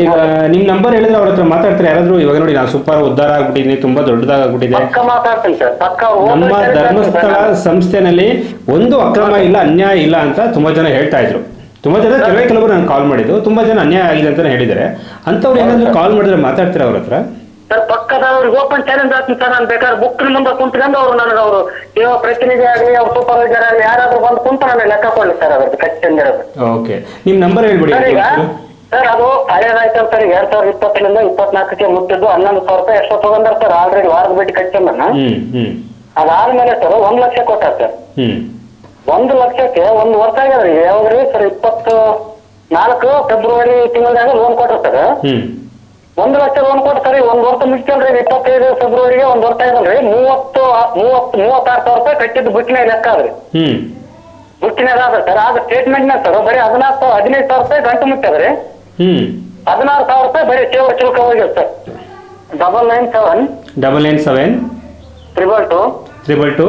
ಈಗ ನಿಮ್ ನಂಬರ್ ಹೇಳಿದ್ರೆ ಅವ್ರ ಹತ್ರ ಮಾತಾಡ್ತಾರೆ. ಯಾರಾದ್ರೂ ಇವಾಗ ನೋಡಿ ನಾನು ಸೂಪರ್ ಉದ್ದಾರ ಆಗ್ಬಿಟ್ಟಿದ್ದೀನಿ ತುಂಬಾ ದೊಡ್ಡದಾಗ್ಬಿಟ್ಟಿದೆ ಪಕ್ಕ ಮಾತಾಡ್ತೀನಿ ಸರ್. ಪಕ್ಕ ಅವ್ರು ನಮ್ಮ ಧರ್ಮಸ್ಥಳ ಸಂಸ್ಥೆನಲ್ಲಿ ಒಂದು ಅಕ್ರಮ ಇಲ್ಲ ಅನ್ಯಾಯ ಇಲ್ಲ ಅಂತ ತುಂಬಾ ಜನ ಹೇಳ್ತಾ ಇದ್ರು. ತುಂಬಾ ಜನ ಕೆಲವೇ ಕೆಲವರು ನಾನು ಕಾಲ್ ಮಾಡಿದ್ದು ತುಂಬಾ ಜನ ಅನ್ಯಾಯ ಆಗಿದೆ ಅಂತ ಹೇಳಿದ್ದಾರೆ. ಅಂತವ್ರು ಏನಾದ್ರು ಕಾಲ್ ಮಾಡಿದ್ರೆ ಮಾತಾಡ್ತಾರೆ ಅವ್ರ ಹತ್ರ? ಸರ್ ಪಕ್ಕದವ್ರಿಗೆ ಓಪನ್ ಚಾಲೆಂಜ್ ಆಗ್ತೀನಿ ಸರ್. ನಾನು ಬೇಕಾದ್ರೆ ಬುಕ್ ನಂಬರ್ ಕುಂತ್ಕೊಂಡು ಅವ್ರು ನನಗೆ ಅವರು ಇವಾಗ ಪ್ರತಿನಿಧಿ ಆಗಲಿ ಅವ್ರ ಸೂಪರ್ವೈಸರ್ ಆಗಲಿ ಯಾರಾದ್ರೂ ಬಂದು ಕುಂತ ನನಗೆ ಲೆಕ್ಕ ಕೊಡ್ಲಿ ಸರ್ ಅವ್ರದ್ದು ಕಚ್ಚಿಂದಿರೋದು ಓಕೆ ನಿಮ್ ನಂಬರ್ ಹೇಳ್ಬಿಡಿ. ಸರ್ ಅದು ಫೈನಲ್ ಹಳೇದಾಯ್ತಲ್ಲ ಸರ್ ಎರಡ್ ಸಾವಿರದ ಇಪ್ಪತ್ತರಿಂದ ಇಪ್ಪತ್ನಾಲ್ಕಕ್ಕೆ ಮುಟ್ಟಿದ್ದು ಹನ್ನೊಂದು ಸಾವಿರ ರೂಪಾಯಿ ಎಷ್ಟೋ ತಗೊಂಡ್ರೆ ಸರ್ ಆಲ್ರೆಡಿ ವಾರದ ಬಿಟ್ಟು ಹ್ಮ್ ಹ್ಮ್. ಅದಾದ್ಮೇಲೆ ಸರ್ ಒಂದ್ ಲಕ್ಷ ಕೊಟ್ಟ ಸರ್. ಹ್ಮ್. ಒಂದು ಲಕ್ಷಕ್ಕೆ ಒಂದು ವರ್ಷ ಆಗ್ಯದ್ರಿ ಯಾವಾಗ್ರಿ ಸರ್ ಇಪ್ಪತ್ತು ನಾಲ್ಕು ಫೆಬ್ರವರಿ ತಿಂಗಳದಾಗ ಲೋನ್ ಕೊಟ್ಟರು ಸರ್. ಹ್ಮ್. ಒಂದು ಲಕ್ಷ ಲೋನ್ ಕೊಟ್ಟು ಸರಿ ಒಂದ್ ವರ್ಷ ಮುಗಿಸ್ಕೊಂಡ್ರಿ ಇಪ್ಪತ್ತೈದು ಫೆಬ್ರವರಿಗೆ ಒಂದ್ ವರ್ಷ ಆಗಲ್ರಿ ಮೂವತ್ತು ಮೂವತ್ತು ಮೂವತ್ತಾರು ಸಾವಿರ ರೂಪಾಯಿ ಕಟ್ಟಿದ್ದು ಬುಕ್ಕಿನ ಲೆಕ್ಕ ಅದ್ರಿ ಹ್ಮ್. ಬುಕ್ಕಿನಾಗ ಅದ ಸರ್ ಆಗ ಸ್ಟೇಟ್ಮೆಂಟ್ನ ಸರ್ ಬರೀ ಹದಿನಾಲ್ಕು ಹದಿನೈದು ಸಾವಿರ ರೂಪಾಯಿ ಗಂಟು ಮುಟ್ಟದ್ರಿ ಹದಿನಾರು ಸಾವಿರ ರೂಪಾಯಿ ಬರೀ ಸೇವಾ ಶುಲ್ಕ ಹೋಗ್ಯದ sir double nine seven double nine seven triple two triple two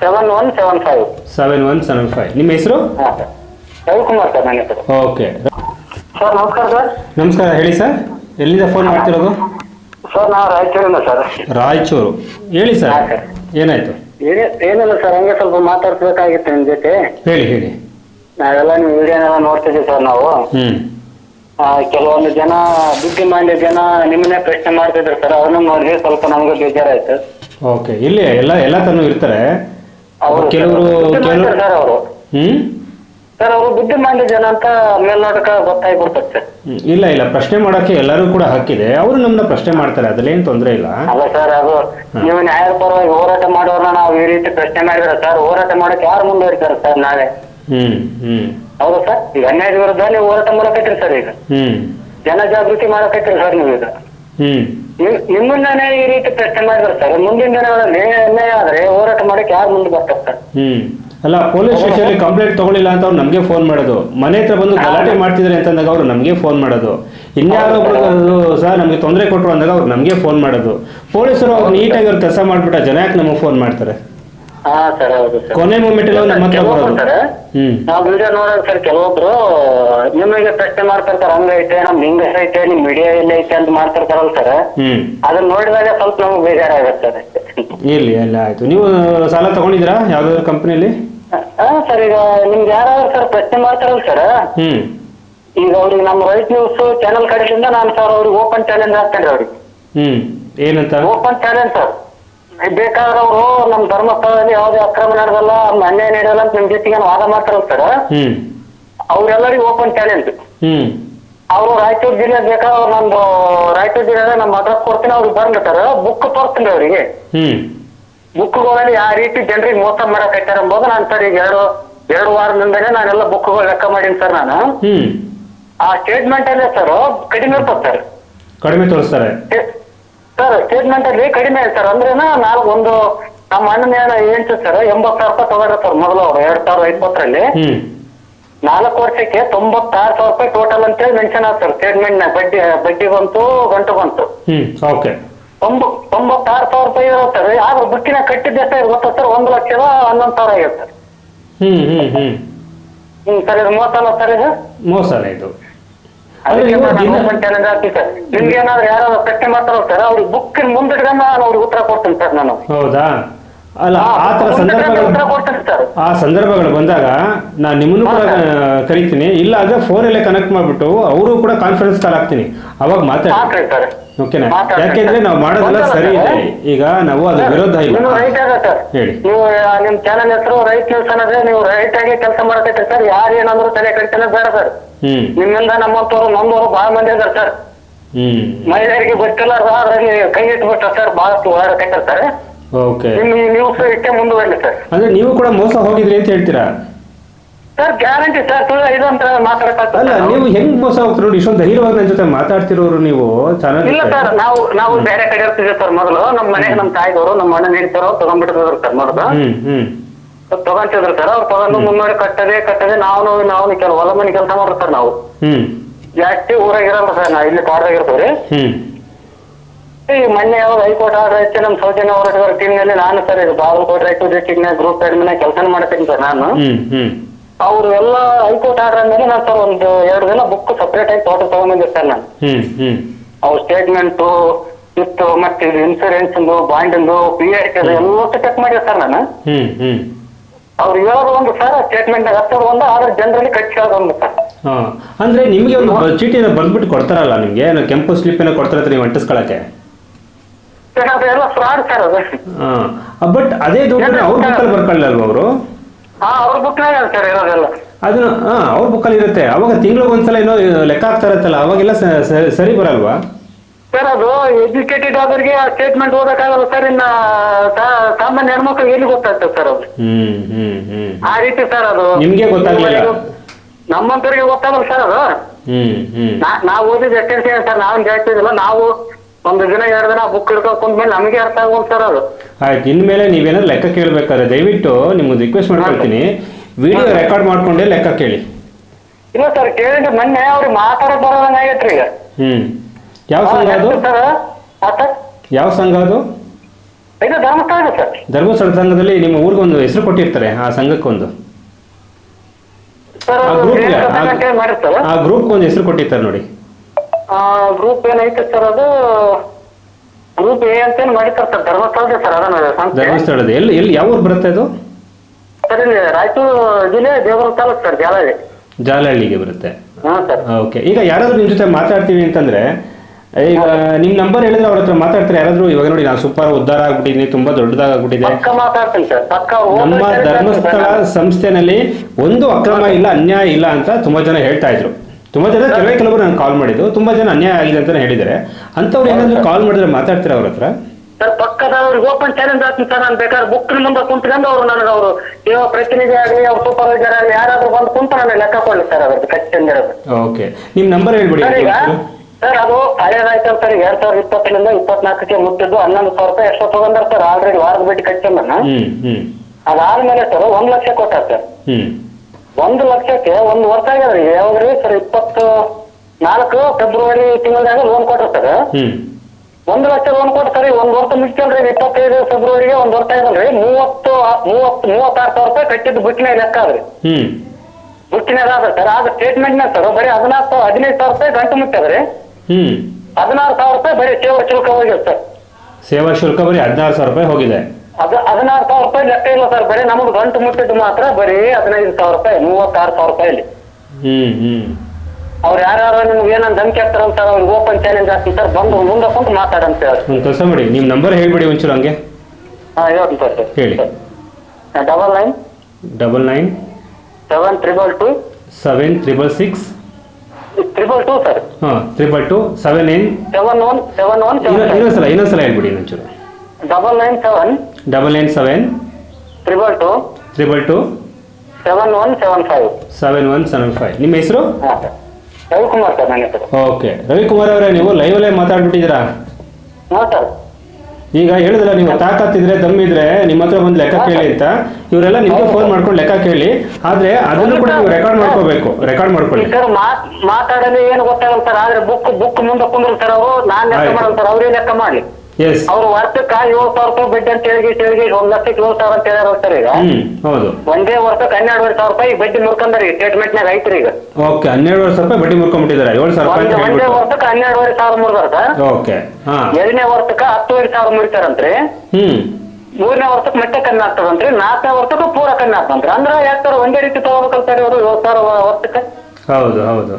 seven one seven five seven one seven five ನಿಮ್ಮ ಹೆಸರು? ಹಾಂ ಸರ್. ರವಿಕುಮಾರ್ ಸರ್ ನನ್ನ ಹೆಸರು. ಓಕೆ. ಸರ್ ನಮಸ್ಕಾರ ಸರ್. ನಮಸ್ಕಾರ ಹೇಳಿ ಸರ್. ಎಲ್ಲಿಂದ ಫೋನ್ ಮಾಡ್ತಿರೋದು? ಸರ್ ನಾವು ರಾಯಚೂರಿಂದ ಸರ್. ರಾಯಚೂರು. ಹೇಳಿ ಸರ್. ಹಾ, ಸರ್. ಏನಾಯ್ತು? ಏನೇ- ಏನಿಲ್ಲ ಸರ್ ಹಂಗೆ ಸ್ವಲ್ಪ ಮಾತಾಡ್ಸ್ಬೇಕಾಗಿತ್ತು ನಿಮ್ಮ ಜೊತೆ. ಹೇಳಿ ಹೇಳಿ. ನಾವೆಲ್ಲ ನಿಮ್ಮ ವಿಡಿಯೋನೆಲ್ಲ ನೋಡ್ತಿದ್ದೀವಿ ಸರ್ ನಾವು. ಹ್ಮ್. ಕೆಲವೊಂದು ಜನ ಬುದ್ಧಿಮಾಂದ್ಯ ಜನ ನಿಮ್ಮನ್ನೇ ಪ್ರಶ್ನೆ ಮಾಡ್ತಿದ್ರು ಸರ್. ಅವ್ರನ್ನ ನೋಡಿದ್ರೆ ಸ್ವಲ್ಪ ನಮ್ಗೆ ಬೇಜಾರಾಯ್ತು. ಓಕೆ ಇಲ್ಲಿ ಎಲ್ಲ ಎಲ್ಲ ತನೂ ಇರ್ತಾರೆ. ಅವರು ಕೆಲವರು ಕೆಲವರು ಸರ್ ಅವರು. ಹ್ಮ್? ಸರ್ ಅವರು ಬುದ್ಧಿಮಾಂದ್ಯ ಜನ ಅಂತ ಮೇಲ್ನೋಟಕ ಗೊತ್ತಾಗ್ಬಿಡ್ತದೆ ಸರ್. ಹ್ಮ್. ಇಲ್ಲ ಇಲ್ಲ ಪ್ರಶ್ನೆ ಮಾಡಕ್ಕೆ ಎಲ್ಲರೂ ಕೂಡ ಹಕ್ಕಿದೆ. ಅವರು ನಮ್ಮನ್ನ ಪ್ರಶ್ನೆ ಮಾಡ್ತಾರೆ ಅದ್ರಲ್ಲೇನು ತೊಂದರೆ ಇಲ್ಲ. ಅಲ್ಲ ಸರ್ ಅದು ನೀವು ನ್ಯಾಯದ ಪರವಾಗಿ ಹೋರಾಟ ಮಾಡೋರ್ನ ನಾವು ಈ ರೀತಿ ಪ್ರಶ್ನೆ ಮಾಡಿದ್ರೆ ಸರ್ ಹೋರಾಟ ಮಾಡಕ್ಕೆ ಯಾರು ಮುಂದುವರಿತಾರೆ ಸರ್ ನಾಳೆ ಹ್ಮ್ ಹ್ಮ್. ಹೌದು ಸರ್? ಈಗ ಅನ್ಯಾಯದ ವಿರುದ್ಧ ನೀವು ಹೋರಾಟ ಮಾಡಕೈತ್ರಿ ಸರ್ ಈಗ. ಹ್ಮ್. ಜನ ಜಾಗೃತಿ ಮಾಡಕೈತ್ರಿ ಸರ್ ನೀವು ಈಗ ಹ್ಮ್. ನಿಮ್- ನಿಮ್ಮನ್ನೇ ಈ ರೀತಿ ಪ್ರಶ್ನೆ ಮಾಡಿದ್ರೆ ಸರ್. ಮುಂದಿನ ದಿನಗಳಲ್ಲಿ ಅನ್ಯಾಯ ಆದ್ರೆ ಹೋರಾಟ ಮಾಡಕ್ಕೆ ಯಾರು ಮುಂದೆ ಬರ್ತಾರೆ ಸರ್? ಹ್ಮ್. ಅಲ್ಲ ಪೊಲೀಸ್ ಸ್ಟೇಷನ್ ಕಂಪ್ಲೇಂಟ್ ತಗೊಳ್ಳಿಲ್ಲ ಅಂತ ಅವ್ರು ನಮಗೆ ಫೋನ್ ಮಾಡೋದು. ಮನೆ ಹತ್ರ ಬಂದು ಗಲಾಟೆ ಮಾಡ್ತಿದ್ದಾರೆ ಅಂತಂದಾಗ ಅವ್ರು ನಮಗೆ ಫೋನ್ ಮಾಡೋದು. ಇನ್ಯಾರೊಬ್ರು ಸರ್ ನಮಗೆ ತೊಂದರೆ ಕೊಟ್ಟರು ಅಂದಾಗ ಅವ್ರು ನಮಗೆ ಫೋನ್ ಮಾಡೋದು. ಪೊಲೀಸರು ಅವ್ರು ನೀಟಾಗಿ ಅವ್ರು ಕೆಲಸ ಮಾಡ್ಬಿಟ್ಟ ಜನ ಯಾಕೆ ನಮಗೆ ಫೋನ್ ಮಾಡ್ತಾರೆ? ಹಾ ಸರ್ ಹೌದು ಸರ್. ಕೊನೆ ಮೂಮೆಂಟ್ ಅಲ್ಲಿ ನಮ್ಮ ಹತ್ರ ಕೆಲವೊಬ್ರು ಬರೋದು. Sir hmm. ನಾವು ವಿಡಿಯೋ ನೋಡೋದು ಸರ್ ಕೆಲವೊಬ್ರು ನಿಮಗೆ ಪ್ರಶ್ನೆ ಮಾಡ್ತಿರ್ತಾರೆ ಹಂಗೈತೆ ನಮ್ ಹಿಂಗ ಐತೆ ನಿಮ್ ವಿಡಿಯೋ ಎಲ್ಲ ಐತೆ ಅಂತ ಮಾಡ್ತಿರ್ತಾರಲ್ಲ ಸರ್. ಹ್ಮ್. ಅದನ್ನ ನೋಡಿದಾಗ ಸ್ವಲ್ಪ ನಮ್ಗೆ ಬೇಜಾರಾಗುತ್ತೆ ಅಷ್ಟೇ ಇರ್ಲಿ ಎಲ್ಲ ಆಯ್ತು. ನೀವು ಸಾಲ ತಗೊಂಡಿದ್ದೀರಾ ಯಾವ್ದಾದ್ರು ಕಂಪ್ನಿಯಲ್ಲಿ ಹಾ ಸರ್ ಈಗ ನಿಮ್ಗೆ ಯಾರಾದ್ರೂ ಸರ್ ಪ್ರಶ್ನೆ ಮಾಡ್ತಾರಲ್ಲ ಸರ್? ಹ್ಮ್. ಈಗ ಅವ್ರಿಗೆ ನಮ್ಮ ರೈಟ್ ನ್ಯೂಸ್ ಚಾನೆಲ್ ಕಡೆಯಿಂದ ನಾನು ಸರ್ ಅವ್ರಿಗೆ ಓಪನ್ ಚಾಲೆಂಜ್ ಹಾಕ್ತೇನೆ ಅವ್ರಿಗೆ. ಹ್ಮ್. ಏನಂತ? Open challenge sir. ಬೇಕಾದ್ರೆ ಅವರು ನಮ್ಮ ಧರ್ಮಸ್ಥಳದಲ್ಲಿ ಯಾವುದೇ ಅಕ್ರಮ ನಡೆದಲ್ಲ ಅನ್ಯಾಯ ನಡೆಯಲ್ಲ ಅಂತ ನಿಮ್ ಜೊತೆಗೆ ವಾದ ಮಾಡ್ತಾರಲ್ಲ ಸರ್ ಹ್ಮ್. ಅವ್ರೆಲ್ಲರಿಗೂ ಓಪನ್ ಚಾಲೆಂಜ್ ಹ್ಮ್. ಅವರು ರಾಯಚೂರು ಜಿಲ್ಲೆ ಬೇಕಾದ್ರೆ ನಮ್ದು ರಾಯಚೂರು ಜಿಲ್ಲೆ ನಮ್ಮ ಅಡ್ರೆಸ್ ಕೊಡ್ತೀನಿ ಅವ್ರಿಗೆ ಬಂದ್ ಸರ್ ಬುಕ್ ತೋರಿಸ್ತೀನಿ ಅವರಿಗೆ. ಹ್ಮ್. ಬುಕ್ಗಳಲ್ಲಿ ಯಾವ ರೀತಿ ಜನರಿಗೆ ಮೋಸ ಮಾಡಕೈತಾರ ಎಂಬುದು ನಾನು ಸರ್ ಈಗ ಎರಡು ಎರಡು ವಾರದಿಂದನೇ ನಾನೆಲ್ಲ ಬುಕ್ಗಳು ಲೆಕ್ಕ ಮಾಡೀನಿ ಸರ್ ನಾನು. ಹ್ಮ್. ಆ ಸ್ಟೇಟ್ಮೆಂಟ್ ಅಲ್ಲೇ ಸರ್ ಕಡಿಮೆ ಇರ್ತದೆ ಸರ್ ಕಡಿಮೆ ತೋರಿಸ್ತಾರೆ. ಸರ್ ಸ್ಟೇಟ್ಮೆಂಟ್ ಅಲ್ಲಿ ಕಡಿಮೆ ಸರ್. ಅಂದ್ರೆ ನಾಲ್ಕು ಒಂದು ನಮ್ಮ ಅಣ್ಣನ ಏನ ಏನ್ತು ಸರ್ ಎಂಬತ್ತು ಸಾವಿರ ರೂಪಾಯಿ ತಗೊಂಡ್ರೆ ಸರ್ ಮೊದಲು ಅವರು. ಎರಡ್ ಸಾವಿರದ ಇಪ್ಪತ್ತರಲ್ಲಿ. ಹ್ಮ್. ನಾಲ್ಕು ವರ್ಷಕ್ಕೆ ತೊಂಬತ್ತಾರು ಸಾವಿರ ರೂಪಾಯಿ ಟೋಟಲ್ ಅಂತೇಳಿ ಮೆನ್ಷನ್ ಆಗ ಸರ್. ಸ್ಟೇಟ್ಮೆಂಟ್ ಬಡ್ಡಿ ಬಡ್ಡಿ ಬಂತು ಗಂಟು ಬಂತು. Hmm okay. ತೊಂಬ ತೊಂಬತ್ತಾರು ಸಾವಿರ ರೂಪಾಯಿ ಇರುತ್ತೆ ಸರ್. ಆದ್ರೆ ಬುಕ್ಕಿನ ಕಟ್ಟಿದ್ದೆ ಸರ್. ಗೊತ್ತಾ ಸರ್ ಒಂದು ಲಕ್ಷದ ಹನ್ನೊಂದು ಸಾವಿರ ಆಗಿದೆ ಸರ್. ಹ್ಮ್ ಹ್ಮ್ ಹ್ಮ್. ಹ್ಮ್ ಸರ್ ಇದು ಮೂವತ್ತಲ್ಲ ಸರ್ ಇದು? ಮೋಸನೇ ಇದು. ನಿಮ್ಗೆ ಏನಾದ್ರು ಯಾರಾದ್ರು ಪ್ರಶ್ನೆ ಮಾಡ್ತಾರೋ ಸರ್ ಅವ್ರಿಗೆ ಬುಕ್ ಮುಂದಿಡ್ಕೊಂಡು ನಾನು ಅವ್ರಿಗೆ ಉತ್ತರ ಕೊಡ್ತೀನಿ ಸರ್ ನಾನು. ಹೌದಾ? ಅಲ್ಲ ಆ ತರ ಸಂದರ್ಭಗಳು ಆ ಸಂದರ್ಭಗಳು ಬಂದಾಗ ನಾನು ನಿಮ್ಮನ್ನು ಕೂಡ ಕರಿತೀನಿ. ಇಲ್ಲ ಅಂದ್ರೆ ಫೋನಲ್ಲೇ ಕನೆಕ್ಟ್ ಮಾಡ್ಬಿಟ್ಟು ಅವರು ಕೂಡ ಕಾನ್ಫರೆನ್ಸ್ ಕಾಲ್ ಹಾಕ್ತೀನಿ. ಅವಾಗ ಮಾತಾಡಿ. ಮಾತಾಡಿ ಸರ್. ಓಕೆನಾ ಯಾಕೆಂದ್ರೆ ನಾವು ಮಾಡೋದೆಲ್ಲ ಸರಿ ಇದೆ. ಈಗ ನಾವು ಅದು ವಿರೋಧ ಇಲ್ಲ. ಹೇಳಿ. ನೀವು ನಿಮ್ ಚಾನಲ್ ಹೆಸರು ರೈಟ್ ನ್ಯೂಸ್ ಅನ್ನೋದೇ ನೀವು ರೈಟ್ ಆಗಿ ಕೆಲಸ ಮಾಡಕೈತ್ರಿ ಸರ್. ಯಾರು ಏನಂದ್ರು ತಲೆ ಕಡಿತಾನೆ ಬೇಡ ಸರ್. ನಿಮ್ಮಿಂದ ನಮ್ಮಂತವ್ರು ನಮ್ಮವರು ಬಹಳ ಮಂದಿ ಇದಾರೆ ಸರ್. ಹ್ಮ್. ಮಹಿಳೆಯರಿಗೆ ಗೊತ್ತಿಲ್ಲ ಅದ್ರಲ್ಲಿ ಕೈ ಇಟ್ಬಿಟ್ಟ ಸರ್ ಬಹಳಷ್ಟು ಹೋರಾಟ ಸರ್. ಓಕೆ ನೀವು ಈ ನ್ಯೂಸ್ ಮುಂದೆ ಮುಂದುವರಲಿ ಸರ್. ಅಂದ್ರೆ ನೀವು ಕೂಡ ಮೋಸ ಹೋಗಿದ್ರಿ ಅಂತ ಹೇಳ್ತೀರಾ? ಸರ್ ಗ್ಯಾರಂಟಿ ಸರ್ ಸುಳ್ಳು ಇದು ಅಂತ ಅಲ್ಲ ಮಾತಾಡಕ್ಕಾಗ್ತದೆ ನೀವು. ಹೆಂಗ್ ಮೋಸ ಹೋಗ್ತೀರಿ ನೋಡಿ ಇಷ್ಟೊಂದು ಧೈರ್ಯವಾಗಿ ನನ್ನ ಜೊತೆ ಮಾತಾಡ್ತಿರೋರು ನೀವು ಚಾನಲ್ ಇಲ್ಲ ಸರ್ ನಾವು ನಾವು ಬೇರೆ ಕಡೆ ಇರ್ತಿದ್ವಿ ಸರ್ ಮೊದಲು. ನಮ್ಮ ಮನೆಗೆ ನಮ್ಮ ತಾಯಿದವರು ನಮ್ಮ ಅಣ್ಣ ನೀಡ್ತಾರೋ ತಗೊಂಡ್ಬಿಟ್ಟಿದ್ರು ಸರ್ ಮೊದಲು. ಹ್ಮ್ ಹ್ಮ್. ತಗೊಂತಿದ್ರು ಸರ್ ಅವ್ರು ತಗೊಂಡು ಮುನ್ನೂರು ಕಟ್ಟದೆ ಕಟ್ಟದೆ ನಾವು ನಾವು ಕೆಲವು ಹೊಲ ಮನೆ ಕೆಲಸ ಮಾಡ್ರಿ ಸರ್ ನಾವು. ಹ್ಮ್. ಜಾಸ್ತಿ ಊರಾಗಿರಲ್ಲ ಸರ್ ನಾವು ಇಲ್ಲಿ ಕಾಡ್ದಾಗ ಇರ್ತೀವಿ ಹ್ಮ್. ಈ ಮೊನ್ನೆ ಯಾವಾಗ ಹೈಕೋರ್ಟ್ ಆರ್ಡರ್ ಐತೆ ನಮ್ಮ ಸೌಜನ್ಯ ಹೋರಾಟಗಾರ ಟೀಮ್ನಲ್ಲಿ ನಾನು ಸರ್ ಇದು ಬಾಗಲಕೋಟೆ ರಾಯಚೂರು ಡಿಸ್ಟಿಕ್ನ ಗ್ರೂಪ್ ಅಡ್ಮಿನ್ ಕೆಲಸ ಮಾಡ್ತೀನಿ ಸರ್ ನಾನು. ಹ್ಮ್ ಅವರು ಎಲ್ಲ ಹೈಕೋರ್ಟ್ ಆರ್ಡರ್ ಮೇಲೆ ನಾನು ಸರ್ ಒಂದು ಎರಡು ದಿನ ಬುಕ್ ಸಪ್ರೇಟ್ ಆಗಿ ತೋಟ ತಗೊಂಡ್ಬಂದೆ ಸರ್ ನಾನು. ಹ್ಮ್ ಹ್ಮ್. ಅವ್ರ ಸ್ಟೇಟ್ಮೆಂಟು ಇತ್ತು ಮತ್ತೆ ಇದು ಇನ್ಸೂರೆನ್ಸ್ ಬಾಂಡಿಂದು ಪಿ ಐ ಎಲ್ಲ ಚೆಕ್ ಮಾಡಿದೆ ಸರ್ ನಾನು. ಹ್ಮ್ ಹ್ಮ್. ಅವ್ರು ಹೇಳೋದು ಒಂದು ಸರ್ ಸ್ಟೇಟ್ಮೆಂಟ್ ಹತ್ತೋದು ಒಂದು ಆದ್ರೆ ಜನರಲ್ಲಿ ಕಟ್ಕೊಳ್ಳೋದು ಒಂದು ಸರ್. ಹಾ. ಅಂದ್ರೆ ನಿಮಗೆ ಒಂದು ಚೀಟಿ ಚೀಟಿನ ಬರ್ದ್ಬಿಟ್ಟು ಕೊಡ್ತಾರಲ್ಲ ನಿಮ್ಗೆ? ಏನೋ ಕೆಂಪು ಸ್ಲಿಪ್ ಏನೋ ಕೊಡ್ತಾರೆ ನೀವು ಅಂಟಿಸ್ಕೊಳಕ್ಕೆ? ಸರ್ ಅದೆಲ್ಲ ಫ್ರಾಡ್ ಸರ್ ಅದು. ಬಟ್ ಅದೇ ದುಡ್ಡು ಅವ್ರ ಬುಕ್ಕಲ್ಲಿ ಬರ್ಕೊಳ್ಳಲ್ವ ಅವರು? ಹಾ ಅವ್ರ ಬುಕ್ನಾಗ ಸರ್ ಇರೋದೆಲ್ಲ. ಅದನ್ನ ಹಾ ಅವ್ರ ಬುಕ್ಕಲ್ಲಿ ಇರುತ್ತೆ. ಅವಾಗ ತಿಂಗಳಿಗೆ ಒಂದ್ಸಲ ಏನೋ ಲೆಕ್ಕ ಆಗ್ತಾ ಇರುತ್ತಲ್ಲ ಅವಾಗೆಲ್ಲ ಸ- ಸ- ಸರಿ ಬರಲ್ವಾ? ಸರ್ ಅದು ಎಜುಕೇಟೆಡ್ ಆದವ್ರಿಗೆ ಆ ಸ್ಟೇಟ್ಮೆಂಟ್ ಓದಕ್ಕಾಗಲ್ಲ ಸರ್ ಇನ್ನ ಸಾ- ಸಾಮಾನ್ಯ ಹೆಣ್ಮಕ್ಳಿಗೆ ಎಲ್ಲಿ ಗೊತ್ತಾಗ್ತದೆ ಸರ್ ಅದು? ಹ್ಮ್ ಹ್ಮ್ ಹ್ಮ್. ಆ ರೀತಿ ಸರ್ ಅದು. ನಿಮ್ಗೆ ಗೊತ್ತಾಗ್ಲಿಲ್ಲ? ನಮ್ಮಂತವ್ರಿಗೆ ಗೊತ್ತಾಗಲ್ಲ ಸರ್ ಅದು. ಹ್ಮ್ ಹ್ಮ್. ನಾ- ನಾವು ಓದಿದ ಎಷ್ಟೇ ಸರ್ ನಾವೇನ್ ಹೇಳ್ತಿದಿಲ್ಲ ನಾವು ಒಂದು ದಿನ ಎರಡು ದಿನ ಬುಕ್ ಹಿಡ್ಕೊಂಡ್ಮೇಲೆ ನಮಗೆ ಅರ್ಥ ಆಗೋದು ಸರ್ ಅದು. ಆಯ್ತು ಇನ್ಮೇಲೆ ನೀವೇನಾದ್ರು ಲೆಕ್ಕ ಕೇಳಬೇಕಾದ್ರೆ ದಯವಿಟ್ಟು ನಿಮ್ಗೆ ರಿಕ್ವೆಸ್ಟ್ ಮಾಡ್ಕೊಳ್ತೀನಿ ವಿಡಿಯೋ ರೆಕಾರ್ಡ್ ಮಾಡ್ಕೊಂಡೆ ಲೆಕ್ಕ ಕೇಳಿ. ಇಲ್ಲ ಸರ್ ಕೇಳಿದ್ರೆ ಮೊನ್ನೆ ಅವ್ರಿಗೆ ಮಾತಾಡೋ ಬರೋದಂಗ ಆಗೈತ್ರಿ ಈಗ. ಹ್ಮ್. ಯಾವ ಸಂಘ ಅದು? ಸರ್ ಹಾ ಸರ್ ಯಾವ ಸಂಘ ಅದು? ಇದು ಧರ್ಮಸ್ಥಳ ಸರ್ ಧರ್ಮಸ್ಥಳ ಸಂಘದಲ್ಲಿ ನಿಮ್ಮ ಊರಿಗೊಂದು ಹೆಸರು ಕೊಟ್ಟಿರ್ತಾರೆ ಆ ಸಂಘಕ್ಕೊಂದು. ಸರ್ ಆ ಗ್ರೂಪ್ ಆ ಗ್ರೂಪ್ ಒಂದು ಹೆಸರು ಕೊಟ್ಟಿರ್ತಾರೆ ನೋಡಿ. ಗ್ರೂಪ್ ಏನೈತೆ ಸರ್ ಅದು? ಗ್ರೂಪ್ ಎ ಅಂತ ಏನ್ ಮಾಡಿರ್ತಾರೆ ಸರ್ ಧರ್ಮಸ್ಥಳದ ಸರ್ ಅದನ್ನ ಸಂಸ್ಥೆ. ಧರ್ಮಸ್ಥಳದ. ಎಲ್ಲಿ ಎಲ್ಲಿ ಯಾವ ಊರು ಬರುತ್ತೆ ಅದು? ಸರ್ ಇಲ್ಲಿ ರಾಯಚೂರು ಜಿಲ್ಲೆ ದೇವರ ತಾಲೂಕು ಸರ್ ಜಾಲಹಳ್ಳಿ. ಜಾಲಹಳ್ಳಿಗೆ ಬರುತ್ತೆ. ಹಾ ಸರ್ ಓಕೆ ಈಗ ಯಾರಾದ್ರೂ ನಿಮ್ಮ ಜೊತೆ ಮಾತಾಡ್ತೀವಿ ಅಂತಂದ್ರೆ ಈಗ ನಿಮ್ ನಂಬರ್ ಹೇಳಿದ್ರೆ ಅವ್ರ ಹತ್ರ ಮಾತಾಡ್ತಾರೆ. ಯಾರಾದ್ರೂ ಇವಾಗ ನೋಡಿ ನಾನು ಸೂಪರ್ ಉದ್ದಾರ ಆಗ್ಬಿಟ್ಟಿದ್ದೀನಿ ತುಂಬಾ ದೊಡ್ಡದಾಗ್ಬಿಟ್ಟಿದೆ. ಪಕ್ಕ ಮಾತಾಡ್ತೀನಿ ಸರ್ ಪಕ್ಕ ನಮ್ಮ ಧರ್ಮಸ್ಥಳ ಸಂಸ್ಥೆನಲ್ಲಿ ಒಂದು ಅಕ್ರಮ ಇಲ್ಲ ಅನ್ಯಾಯ ಇಲ್ಲ ಅಂತ ತುಂಬಾ ಜನ ಹೇಳ್ತಾ ಇದ್ರು. ತುಂಬಾ ಜನ ಕೆಲವೇ ಕೆಲವರು ನಾನು ಕಾಲ್ ಮಾಡಿದ್ದು. ತುಂಬಾ ಜನ ಅನ್ಯಾಯ ಆಗಿದೆ ಅಂತಾನೆ ಹೇಳಿದ್ದಾರೆ. ಅಂತವ್ರು ಏನಾದ್ರು ಕಾಲ್ ಮಾಡಿದ್ರೆ ಮಾತಾಡ್ತೀರಾ ಅವ್ರ ಹತ್ರ? ಸರ್ ಪಕ್ಕದವ್ರಿಗೆ ಓಪನ್ ಚಾಲೆಂಜ್ ಆಗ್ತೀನಿ ಸರ್ ನಾನು ಬೇಕಾದ್ರೆ ಬುಕ್ ಮುಂದೆ ಕುಂತ್ಕೊಂಡು ಅವ್ರು ನನಗೆ ಅವರು ಯಾವ ಪ್ರತಿನಿಧಿ ಆಗಲಿ ಅವ್ರ ಸೂಪರ್ವೈಸರ್ ಆಗಲಿ ಯಾರಾದ್ರೂ ಬಂದು ಕುಂತ ನನಗೆ ಲೆಕ್ಕ ಕೊಡ್ಲಿ ಸರ್ ಅವ್ರದ್ದು ಖಚಿತ ಓಕೆ. ನಿಮ್ ನಂಬರ್ ಹೇಳ್ಬಿಡಿ ಸರ್ ಈಗ ಸರ್ ಅದು ಹಳೇದಾಯ್ತಲ್ಲ ಸರ್ ಎರಡ್ ಸಾವಿರದ ಇಪ್ಪತ್ತರಿಂದ ಇಪ್ಪತ್ನಾಲ್ಕಕ್ಕೆ ಮುಟ್ಟಿದ್ದು ಹನ್ನೊಂದು ಸಾವಿರ ರೂಪಾಯಿ ಎಷ್ಟೋ ತಗೊಂಡ್ರೆ ಸರ್ ಆಲ್ರೆಡಿ ವಾರದ ಬಿಟ್ಟು ಕಟ್ಟಿ ಹ್ಮ್ ಹ್ಮ್. ಅದಾದ್ಮೇಲೆ ಸರ್ ಒಂದ್ ಲಕ್ಷ ಕೊಟ್ಟ ಸರ್. ಹ್ಮ್. ಒಂದು ಲಕ್ಷಕ್ಕೆ ಒಂದು ವರ್ಷ ಆಗ್ಯದ್ರಿ ಯಾವಾಗ್ರಿ ಸರ್? ಇಪ್ಪತ್ತು ನಾಲ್ಕು ಫೆಬ್ರವರಿ ತಿಂಗಳದಾಗ ಲೋನ್ ಕೊಟ್ರ ಸರ್ ಹ್ಮ್. ಒಂದು ಲಕ್ಷ ಲೋನ್ ಕೊಟ್ಟು ಸರಿ ಒಂದ್ ವರ್ಷ ಮುಗಿಸ್ಕೊಂಡ್ರಿ ಇಪ್ಪತ್ತೈದು ಫೆಬ್ರವರಿಗೆ ಒಂದ್ ವರ್ಷ ಆಗಲ್ರಿ ಮೂವತ್ತು ಮೂವತ್ತು ಮೂವತ್ತಾರು ಸಾವಿರ ರೂಪಾಯಿ ಕಟ್ಟಿದ್ದು ಬುಕ್ಕಿನ ಲೆಕ್ಕ ಆದ್ರಿ. ಹ್ಮ್. ಬುಕ್ಕಿನಾಗ ಆದ್ರೆ ಸರ್ ಆಗ ಸ್ಟೇಟ್ಮೆಂಟ್ನ ಸರ್ ಬರೀ ಹದಿನಾಲ್ಕು ಸಾವಿರ ಹದಿನೈದು ಸಾವಿರ ರೂಪಾಯಿ ಗಂಟು ಮುಟ್ಟದ್ರಿ ಹ್ಮ್. ಹದಿನಾರು ಸಾವಿರ ರೂಪಾಯಿ ಬರೀ ಸೇವಾ ಶುಲ್ಕ ಹೋಗಿದೆ ಸರ್. ಸೇವಾ ಶುಲ್ಕ ಬರೀ ಹದಿನಾರು ಸಾವಿರ ರೂಪಾಯಿ ಹೋಗಿದೆ. ಅದು ಹದಿನಾರು ಸಾವಿರ ರೂಪಾಯಿ ಲೆಕ್ಕ ಇಲ್ಲ ಸರ್. ಬರೀ ನಮ್ದು ಗಂಟು ಮುಟ್ಟಿದ್ದು ಮಾತ್ರ ಬರೀ ಹದಿನೈದು ಸಾವಿರ ರೂಪಾಯಿ ಮೂವತ್ತಾರು ಸಾವಿರ ರೂಪಾಯಲ್ಲಿ ಹ್ಮ್ ಹ್ಮ್. ಅವ್ರು ಯಾರ್ಯಾರು ನಿಮ್ಗೆ ಏನಂತ ಧಮಕಿ ಹಾಕ್ತಾರಂತ ಸರ್ ಅವ್ರಿಗೆ ಓಪನ್ ಚಾಲೆಂಜ್ ಆಗ್ತೀನಿ ಸರ್. ಬಂದು ಮುಂದೆ ಕುಂತು ಮಾತಾಡಂತ ಹೇಳಿ. ಒಂದು ಕೆಲಸ ಮಾಡಿ ನಿಮ್ಮ ನಂಬರ್ ಹೇಳ್ಬಿಡಿ ಒಂಚೂರು ಹಂಗೆ. ಹಾ ಹೇಳ್ತೀನಿ ಸರ್ ಹೇಳಿ. Double nine. Double nine. Seven triple two. Seven triple six. Triple two sir. ಹಾಂ ತ್ರಿಬಲ್ ಟು ಸೆವೆನ್ ಏನ್. ಸೆವೆನ್ ಒನ್ ಸೆವೆನ್ ಒನ್ ಇನ್ನೊಂದ್ಸಲ ಇನ್ನೊಂದ್ಸಲ ಹೇಳ್ಬಿಡಿ ಒಂಚೂರು. Double nine seven double nine seven triple two triple two seven one seven five seven one seven five ನಿಮ್ಮ ಹೆಸರು? ಹಾಂ sir Ravikumar sir ನನ್ನ ಹೆಸರು. ಓಕೆ. ರವಿಕುಮಾರ್ ಅವರೇ ನೀವು ಲೈವಲ್ಲೇ ಮಾತಾಡ್ಬಿಟ್ಟಿದ್ದೀರಾ? ಹಾಂ ಸರ್ ಈಗ ಹೇಳಿದ್ರೆ ನೀವು ತಾಕತ್ತಿದ್ರೆ ದಮ್ಮಿದ್ರೆ ನಿಮ್ಮ ಹತ್ರ ಬಂದು ಲೆಕ್ಕ ಕೇಳಿ ಅಂತ. ಇವರೆಲ್ಲ ನಿಮ್ಗೆ ಫೋನ್ ಮಾಡ್ಕೊಂಡು ಲೆಕ್ಕ ಕೇಳಿ. ಆದ್ರೆ ಅದನ್ನು ಕೂಡ ನೀವು ರೆಕಾರ್ಡ್ ಮಾಡ್ಕೋಬೇಕು. ರೆಕಾರ್ಡ್ ಮಾಡ್ಕೊಳ್ಳಿ. ಸರ್ ಮಾತ್ ಮಾತಾಡಲು ಏನು ಗೊತ್ತಾಗಲ್ಲ ಸರ್ ಆದ್ರೆ ಬುಕ್ ಬುಕ್ ಮುಂದೆ ಕುಂದ್ರು ಸರ್ ಅವರು. ನಾನ್ ಲೆಕ್ಕ ಮಾಡಿ ಮಾಡಲ್ಲ ಸರ್ ಅವರೇ ಲೆಕ್ಕ ಮಾಡ್ಲಿ ಎಸ್ ಅವ್ರು ವರ್ಷಕ್ಕ ಏಳು ಸಾವಿರ ರೂಪಾಯಿ ಬಡ್ಡಿ ಅಂತ ಹೇಳಿ ಹೇಳಿ ಒಂದ್ ಲಕ್ಷಕ್ಕೆ ಏಳು ಸಾವಿರ ಅಂತ ಹೇಳ್ಯಾರ ಸರ್ ಈಗ. ಹ್ಮ್ ಹೌದು. ಒಂದೇ ವರ್ಷಕ್ಕೆ ಹನ್ನೆರಡುವರೆ ಸಾವಿರ ರೂಪಾಯಿ ಬಡ್ಡಿ ಮುರ್ಕೊಂಡ್ರಿ ಸ್ಟೇಟ್ಮೆಂಟ್ನಾಗ ಐತ್ರಿ ಈಗ. ಓಕೆ ಹನ್ನೆರಡು ಸಾವಿರ ರೂಪಾಯಿ ಬಡ್ಡಿ ಮುರ್ಕೊಂಡ್ಬಿಟ್ಟಿದ್ದಾರೆ ಏಳು ಸಾವಿರ ರೂಪಾಯಿ ಒಂದ್ ಅಂತ ಒಂದೇ ಹೇಳ್ಬಿಟ್ಟು. ವರ್ಷಕ್ಕೆ ಹನ್ನೆರಡುವರೆ ಸಾವಿರ ಮುರಿದಾರ ಸರ್. ಓಕೆ ಹಾ. ಎರಡನೇ ವರ್ಷಕ್ಕೆ ಹತ್ತುವರೆ ಸಾವಿರ ಮುರಿತಾರಂತ್ರಿ. ಹ್ಮ್. ಮೂರನೇ ವರ್ಷಕ್ಕೆ ಮತ್ತೆ ಕಮ್ಮಿ ಆಗ್ತದಂತ್ರಿ ನಾಲ್ಕನೇ ವರ್ಷಕ್ಕೆ ಪೂರ ಕಮ್ಮಿ ಆಗ್ತಂತ್ರಿ ಅಂದ್ರೆ ಯಾಕೆ ಸರ್ ಒಂದೇ ರೀತಿ ತಗೋಬೇಕಂತಾರೆ ಅವರು ಏಳು ಸಾವಿರ ವರ್ಷಕ್ಕೆ. ಹೌದು ಹೌದು.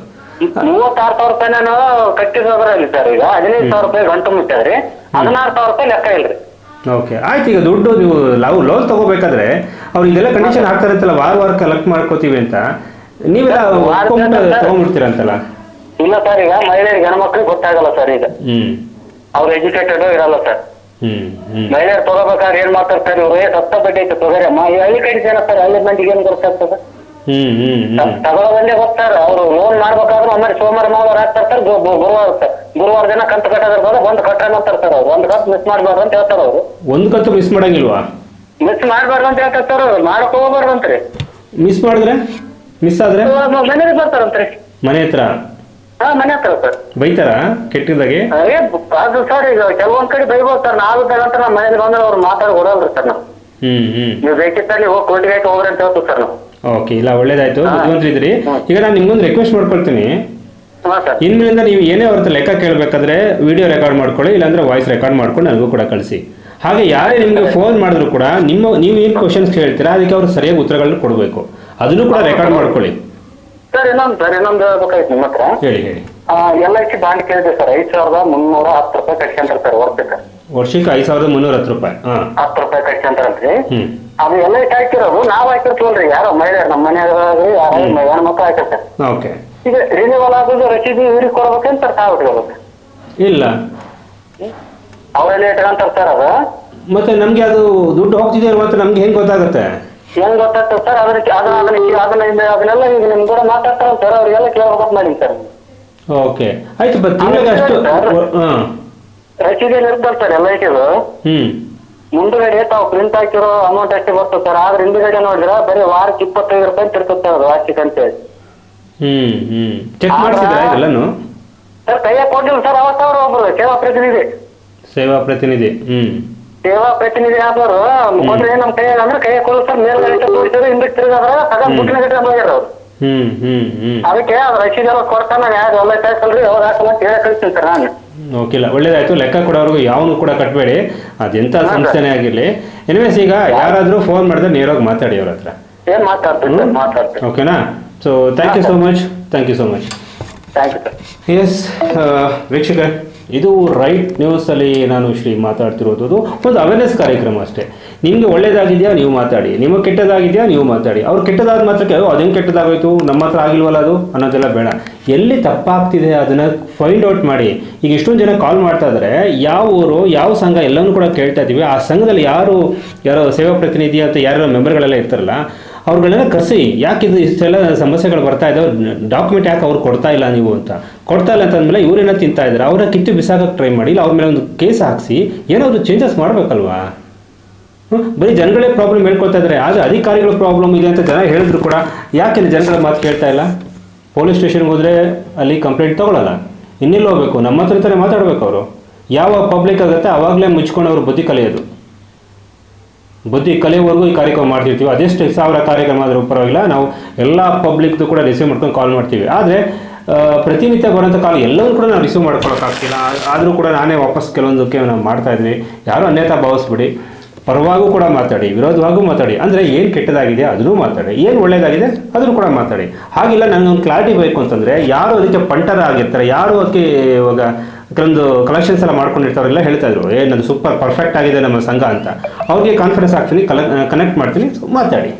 ಮೂವತ್ತಾರು ಸಾವಿರ ರೂಪಾಯಿ ನಾನು ಕಟ್ಟಿದ್ರಲ್ಲಿ ಸರ್ ಈಗ ಹದಿನೈದು ಸಾವಿರ ರೂಪಾಯಿ ಗಂಟು ಮುಟ್ಟಿದ್ರಿ ಹದಿನಾರು ಸಾವಿರ ರೂಪಾಯಿ ಲೆಕ್ಕ ಇಲ್ರಿ ಓಕೆ ಆಯ್ತು ಈಗ ದುಡ್ಡು ನೀವು ಲವ್ ಲೋನ್ ತಗೋಬೇಕಾದ್ರೆ ಅವ್ರು ಇದೆಲ್ಲ ಕಂಡೀಷನ್ ಹಾಕ್ತಾರಂತಲ್ಲ ವಾರ ವಾರ ಕಲೆಕ್ಟ್ ಮಾಡ್ಕೋತೀವಿ ಅಂತ. ನೀವೆಲ್ಲ. ತಗೊಂಡ್ಬಿಡ್ತೀರಂತಲ್ಲ? ಇಲ್ಲ ಸರ್ ಈಗ ಮಹಿಳೆಯರಿಗೆ ಹೆಣ್ಮಕ್ಳಿಗೆ ಗೊತ್ತಾಗಲ್ಲ ಸರ್ ಈಗ. ಹ್ಮ್. ಅವ್ರು ಎಜುಕೇಟೆಡ್ ಇರಲ್ಲ ಸರ್. ಮಹಿಳೆಯರು ತಗೋಬೇಕಾದ್ರೆ ಏನ್ ಮಾತಾಡ್ತಾರೆ ಸರ್ ಇವ್ರು ಸತ್ತ ಬಡ್ಡಿ ಐತೆ ತೊಗೊರಿ ಅಮ್ಮ. ಈ ಹಳ್ಳಿ ಕಡೆ ಸರ್ ಹಳ್ಳಿ ಮಂದಿಗೆ ಏನ್ ಗೊತ್ತಾಗ್ತದೆ? ಹ್ಮ್ ಹ್ಮ್ ಹ್ಮ್. ತಗೊಳ್ಳೋದಲ್ಲೇ ಗೊತ್ತಾರ ಅವ್ರು ಲೋನ್ ಮಾಡ್ಬೇಕಾದ್ರೆ ಒಮ್ಮೆ ಸೋಮವಾರ ಮಂಗಳವಾರ ಗು- ಗು- ಗುರುವಾರ ಗುರುವಾರ ದಿನ ಕಂತು ಕಟ್ಟೋದ್ರ ಒಂದು ಕಟ್ಟಣ ಅಂತ ತರ್ತಾರೆ ಅವ್ರು. ಒಂದು ಕಂತು ಮಿಸ್ ಮಾಡ್ಬಾರ್ದು ಅಂತ ಹೇಳ್ತಾರೆ ಅವರು. ಒಂದ್ ಕಂತು ಮಿಸ್ ಮಾಡಂಗಿಲ್ವಾ? ಮಿಸ್ ಮಾಡ್ಬಾರ್ದು ಅಂತ ಹೇಳ್ತಾರೆ ಅವ್ರು. ಮಾಡಕ್ ಹೋಗ್ಬಾರ್ದಂತ್ರಿ ಮಿಸ್ ಮಾಡಿದ್ರೆ? ಮಿಸ್ ಆದ್ರೆ? ಮನೇಲಿ ಬರ್ತಾರಂತ್ರಿ ಮನೆ ಹತ್ರ? ಹಾ ಮನೆ ಹತ್ರ ಸರ್. ಬೈತಾರ? ಕೆಟ್ಟದಾಗೆ? ಏ ಅದು ಸರ್ ಈಗ ಕೆಲವೊಂದ್ ಕಡೆ ಬೈಬೋದು ಸರ್. ನಾವು ಅಂತ ನಮ್ಮ ಮನೇಲಿ ಬಂದ್ರೆ ಅವ್ರು ಮಾತಾಡಿ ಕೊಡಲ್ರಿ ಸರ್ ನಾವು. ಹ್ಮ್ ಹ್ಮ್. ನೀವು ಬೇಕಿದ್ದಲ್ಲಿ ಹೋಗಿ ಕೋರ್ಟಿಗೆ ಹೋಗ್ರಿ ಅಂತ ಹೇಳ್ತೀವಿ ಸರ್ ನಾವು. ಓಕೆ ಇಲ್ಲ ಒಳ್ಳೇದಾಯ್ತು. ಬುದ್ಧಿವಂತರಿದ್ರಿ. ಈಗ ನಾನು ನಿಮ್ಗೊಂದು ರಿಕ್ವೆಸ್ಟ್ ಮಾಡ್ಕೊಳ್ತೀನಿ. ಇನ್ಮೇಲಿಂದ ನೀವು ಏನೇ ಅವ್ರ ಲೆಕ್ಕ ಕೇಳಬೇಕಾದ್ರೆ ವಿಡಿಯೋ ರೆಕಾರ್ಡ್ ಮಾಡ್ಕೊಳ್ಳಿ ಇಲ್ಲಾಂದ್ರೆ ವಾಯ್ಸ್ ರೆಕಾರ್ಡ್ ಮಾಡ್ಕೊಂಡು ನನಗೂ ಕೂಡ ಕಳಿಸಿ. ಹಾಗೆ ಯಾರೇ ನಿಮಗೆ ಫೋನ್ ಮಾಡಿದ್ರು ಕೂಡ ನಿಮ್ಮ ನೀವು ಏನು ಕ್ವಶನ್ಸ್ ಕೇಳ್ತೀರಾ ಅದಕ್ಕೆ ಅವ್ರು ಸರಿಯಾಗಿ ಉತ್ತರಗಳನ್ನ ಕೊಡಬೇಕು. ಅದನ್ನು ಕೂಡ ರೆಕಾರ್ಡ್ ಮಾಡ್ಕೊಳ್ಳಿ. ಸರ್ ಇನ್ನೊಂದು ಸರ್ ಇನ್ನೊಂದು ಹೇಳ್ಬೇಕಾಯ್ತು ನಿಮ್ಮ ಹತ್ರ. ಹೇಳಿ ಹೇಳಿ. ಎಲ್ ಐ ಸಿ ಬಾಂಡ್ ಕೇಳಿದೆ ಸರ್. ಐದ್ ಸಾವಿರದ ಮುನ್ನೂರ ಹತ್ತು ರೂಪಾಯಿ ಕಟ್ಕೊಂತಾರೆ ಸರ್ ವರ್ಷಕ್ಕೆ. ವರ್ಷಕ್ಕೆ ಐದು ಸಾವಿರದ ಮುನ್ನೂರ ಹತ್ತು ರೂಪಾಯಿ. ಹತ್ತು ರೂಪಾಯಿ ಕಟ್ಕೊಂತಾರಂತ್ರಿ ಅದು ಎಲ್ಲ ಹಾಕಿರೋದು ನಾವ್ ಹಾಕಿರ್ತೀವಲ್ರಿ ಯಾರೋ ಮಹಿಳೆಯರು ನಮ್ಮ ಮನೆಯಾಗ್ರಿ ಯಾರೋ ಹೆಣ್ಮಕ್ಳು ಹಾಕಿರ್ತಾರೆ. ಓಕೆ. ಈಗ ರಿನ್ಯೂವಲ್ ಆಗೋದು ರಸೀದಿ ಇವ್ರಿಗೆ ಕೊಡ್ಬೇಕಂತ ತಾವು ಇಟ್ಕೋಬೇಕು. ಇಲ್ಲ. ಅವರೆಲ್ಲ ಇಟ್ಕೊಂತಾರೆ ಸರ್ ಅದು. ಮತ್ತೆ ನಮ್ಗೆ ಅದು ದುಡ್ಡು ಹೋಗ್ತಿದೆ ಮತ್ತೆ ನಮ್ಗೆ ಹೆಂಗ್ ಗೊತ್ತಾಗುತ್ತೆ? ಹೆಂಗ್ ಗೊತ್ತಾಗ್ತದೆ ಸರ್ ಅದನ್ನ ಅದನ್ನ ಅದನ್ನ ಅದನ್ನ ಅದನ್ನೆಲ್ಲ ಈಗ ನಿಮ್ ಕೂಡ ಮಾತಾಡ್ತಾರ ಸರ್ ಅವ್ರಿಗೆಲ್ಲ ಕೇಳ್ಬೇಕು ಮಾಡಿ ಸರ್ ಓಕೆ. ಆಯ್ತು ಬಟ್ ತಿಂಗಳಿಗೆ ಅಷ್ಟು ಹಾಂ. ರಸೀದಿ ಇರ್ತಲ್ಲ ಎಲ್ಲ ಸಿದು ಹ್ಞೂ ಮುಂದುಗಡೆ ತಾವು ಪ್ರಿಂಟ್ ಹಾಕಿರೋ ಅಮೌಂಟ್ ಅಷ್ಟೇ ಬರ್ತದೆ ಸರ್ ಆದ್ರೆ ಹಿಂದುಗಡೆ ನೋಡಿದ್ರೆ ಬರೀ ವಾರಕ್ಕೆ ಇಪ್ಪತ್ತೈದು ರೂಪಾಯಿ ಅಂತ ಇರ್ತದೆ ಸರ್ ಅದು ವಾರ್ಷಿಕ ಅಂತೇಳಿ ಹ್ಮ್ ಹ್ಮ್. ಚೆಕ್ ಮಾಡಿಸಿದ್ರಾ ಇದೆಲ್ಲನೂ? ಸರ್ ಕೈಯ ಕೊಟ್ಟಿಲ್ಲ ಸರ್ ಅವತ್ತು ಅವ್ರು ಒಬ್ರು ಸೇವಾ ಪ್ರತಿನಿಧಿ. ಸೇವಾ ಪ್ರತಿನಿಧಿ ಹ್ಮ್. ಸೇವಾ ಪ್ರತಿನಿಧಿ ಆದವರು ಕೊಟ್ರೆ ನಮ್ ಕೈಯಾಗ ಅಂದ್ರೆ ಕೈಯ ಕೊಡೋದು ಸರ್ ಮೇಲ್ಗಡೆ ತೋರಿಸಿದ್ರು ಹಿಂದಕ್ಕೆ ತಿರುಗಾದ್ರೆ ತಗೊಂಡ್ ಮುಟ್ಟಿನ ಗಟ್ಟಿ ಹೋಗ್ಯಾರ ಅವ್ರು ಹ್ಮ್ ಹ್ಞೂ ಹ್ಞೂ ಅದಕ್ಕೆ ಅದು ರಸೀದಿ ಎಲ್ಲ ಕೊಡ್ತಾನೆ ಯಾರು ಎಲ್ಲ ಕಳ್ಸಲ್ರಿ ಯಾವಾಗ ಹಾಕಲ್ಲ ಅಂತ ಹೇಳಿ ಕಳಿಸ್ತೀನಿ ಸರ್ ನಾನು. ಓಕೆ ಒಳ್ಳೇದಾಯ್ತು. ಲೆಕ್ಕ ಕೊಡೋರ್ಗು ಯಾವನು ಕೂಡ ಕಟ್ಟಬೇಡಿ ಅದೆಂತ ಸಂಸ್ಥೆನೇ ಆಗಿರಲಿ. ಎನಿವೇಸ್ ಈಗ ಯಾರಾದರೂ ಫೋನ್ ಮಾಡಿದ್ರೆ ನೇರವಾಗಿ ಮಾತಾಡಿ ಅವ್ರ ಹತ್ರ. ಏನ್ ಮಾತಾಡ್ತೀನಿ ಮಾತಾಡ್ತೀನಿ ಓಕೆನಾ? So thank you so much thank you so much thank you yes ವೀಕ್ಷಕರೇ ಇದು ರೈಟ್ ನ್ಯೂಸಲ್ಲಿ ನಾನು ಶ್ರೀ ಮಾತಾಡ್ತಿರೋದು. ಒಂದು ಅವೇರ್ನೆಸ್ ಕಾರ್ಯಕ್ರಮ ಅಷ್ಟೇ. ನಿಮಗೆ ಒಳ್ಳೇದಾಗಿದೆಯಾ ನೀವು ಮಾತಾಡಿ. ನಿಮಗೆ ಕೆಟ್ಟದಾಗಿದೆಯಾ ನೀವು ಮಾತಾಡಿ. ಅವ್ರು ಕೆಟ್ಟದಾದ ಮಾತ್ರಕ್ಕೆ "ಅಯ್ಯೋ, ಅದೇನು ಕೆಟ್ಟದಾಗೋಯ್ತು? ನಮ್ಮ ಹತ್ರ ಆಗಿಲ್ವಲ್ಲ ಅದು? ಅನ್ನೋದೆಲ್ಲ ಬೇಡ. ಎಲ್ಲಿ ತಪ್ಪಾಗ್ತಿದೆ ಅದನ್ನು ಫೈಂಡ್ ಔಟ್ ಮಾಡಿ. ಈಗ ಎಷ್ಟೊಂದು ಜನ ಕಾಲ್ ಮಾಡ್ತಾ ಇದ್ದಾರೆ ಯಾವ ಊರು ಯಾವ ಸಂಘ ಎಲ್ಲನೂ ಕೂಡ ಕೇಳ್ತಾ ಇದ್ದೀವಿ ಆ ಸಂಘದಲ್ಲಿ ಯಾರು ಯಾರೋ ಸೇವಾ ಪ್ರತಿನಿಧಿ ಅಂತ ಯಾರೋ ಮೆಂಬರ್ಗಳೆಲ್ಲ ಇರ್ತಾರಲ್ಲ ಅವ್ರುಗಳನ್ನೆಲ್ಲ ಕರೆಸಿ, ಯಾಕೆ ಇದು ಇಷ್ಟೆಲ್ಲ ಸಮಸ್ಯೆಗಳು ಬರ್ತಾ ಇದಾವೆ? ಡಾಕ್ಯುಮೆಂಟ್ ಯಾಕೆ ಅವ್ರು ಕೊಡ್ತಾ ಇಲ್ಲ ನೀವು ಅಂತ. ಕೊಡ್ತಾ ಇಲ್ಲ ಅಂತಂದ್ಮೇಲೆ ಇವರೇನೋ ತಿಂತಾ ಇದ್ದಾರೆ ಅವರ ಕಿತ್ತು ಬಿಸಾಕಕ್ಕೆ ಟ್ರೈ ಮಾಡಿ, ಇಲ್ಲ ಅವ್ರ ಮೇಲೆ ಒಂದು ಕೇಸ್ ಹಾಕಿಸಿ ಏನಾದರೂ ಚೇಂಜಸ್ ಮಾಡಬೇಕಲ್ವಾ? ಬರೀ ಜನಗಳೇ ಪ್ರಾಬ್ಲಮ್ ಹೇಳ್ಕೊಳ್ತಾ ಇದ್ದಾರೆ ಆದರೆ ಅಧಿಕಾರಿಗಳ ಪ್ರಾಬ್ಲಮ್ ಇದೆ ಅಂತ ಜನ ಹೇಳಿದ್ರು ಕೂಡ. ಯಾಕೆ ಜನಗಳ ಮಾತು ಕೇಳ್ತಾ ಇಲ್ಲ? ಪೊಲೀಸ್ ಸ್ಟೇಷನ್ಗೆ ಹೋದರೆ ಅಲ್ಲಿ ಕಂಪ್ಲೇಂಟ್ ತೊಗೊಳಲ್ಲ. ಇನ್ನೆಲ್ಲಿ ಹೋಗ್ಬೇಕು. ನಮ್ಮ ಹತ್ರ ತಾನೇ ಮಾತಾಡಬೇಕು ಅವರು. ಯಾವ ಪಬ್ಲಿಕ್ ಆಗುತ್ತೆ ಆವಾಗಲೇ ಮುಚ್ಕೊಂಡು ಅವರು ಬುದ್ಧಿ ಕಲಿಯೋದು. ಬುದ್ಧಿ ಕಲಿಯೋವರೆಗೂ ಈ ಕಾರ್ಯಕ್ರಮ ಮಾಡ್ತಿರ್ತೀವಿ. ಅದೆಷ್ಟು ಸಾವಿರ ಕಾರ್ಯಕ್ರಮ ಆದರೂ ಪರವಾಗಿಲ್ಲ. ನಾವು ಎಲ್ಲ ಪಬ್ಲಿಕ್ದು ಕೂಡ ರಿಸೀವ್ ಮಾಡ್ಕೊಂಡು ಕಾಲ್ ಮಾಡ್ತೀವಿ. ಆದರೆ ಪ್ರತಿನಿತ್ಯ ಬರೋಂಥ ಕಾಲ್ ಎಲ್ಲವೂ ಕೂಡ ನಾವು ರಿಸೀವ್ ಮಾಡ್ಕೊಳಕ್ಕಾಗ್ತಿಲ್ಲ. ಆದರೂ ಕೂಡ ನಾನೇ ವಾಪಸ್ ಕೆಲವೊಂದಕ್ಕೆ ನಾವು ಮಾಡ್ತಾ ಇದ್ವಿ. ಯಾರು ಅನ್ಯತಾ ಭಾವಿಸ್ಬಿಡಿ. ಪರವಾಗೂ ಕೂಡ ಮಾತಾಡಿ, ವಿರೋಧವಾಗೂ ಮಾತಾಡಿ. ಅಂದರೆ ಏನು ಕೆಟ್ಟದಾಗಿದೆ ಅದನ್ನೂ ಮಾತಾಡಿ. ಏನು ಒಳ್ಳೆಯದಾಗಿದೆ ಅದನ್ನು ಕೂಡ ಮಾತಾಡಿ. ಹಾಗಿಲ್ಲ ನನಗೊಂದು ಕ್ಲಾರಿಟಿ ಬೇಕು ಅಂತಂದರೆ ಯಾರು ಅದಕ್ಕೆ ಪಂಟರ ಆಗಿರ್ತಾರೆ ಯಾರು ಅದಕ್ಕೆ ಇವಾಗ ಕೆಲವೊಂದು ಕಲೆಕ್ಷನ್ಸ್ ಎಲ್ಲ ಮಾಡ್ಕೊಂಡಿರ್ತಾರೆಲ್ಲ ಹೇಳ್ತಾ ಇದ್ರು ಏ, ನಂದು ಸೂಪರ್ ಪರ್ಫೆಕ್ಟ್ ಆಗಿದೆ ನಮ್ಮ ಸಂಘ ಅಂತ. ಅವ್ರಿಗೆ ಕಾನ್ಫಿಡೆನ್ಸ್ ಹಾಕ್ತೀನಿ ಕಲೆ ಕನೆಕ್ಟ್ ಮಾಡ್ತೀನಿ ಮಾತಾಡಿ.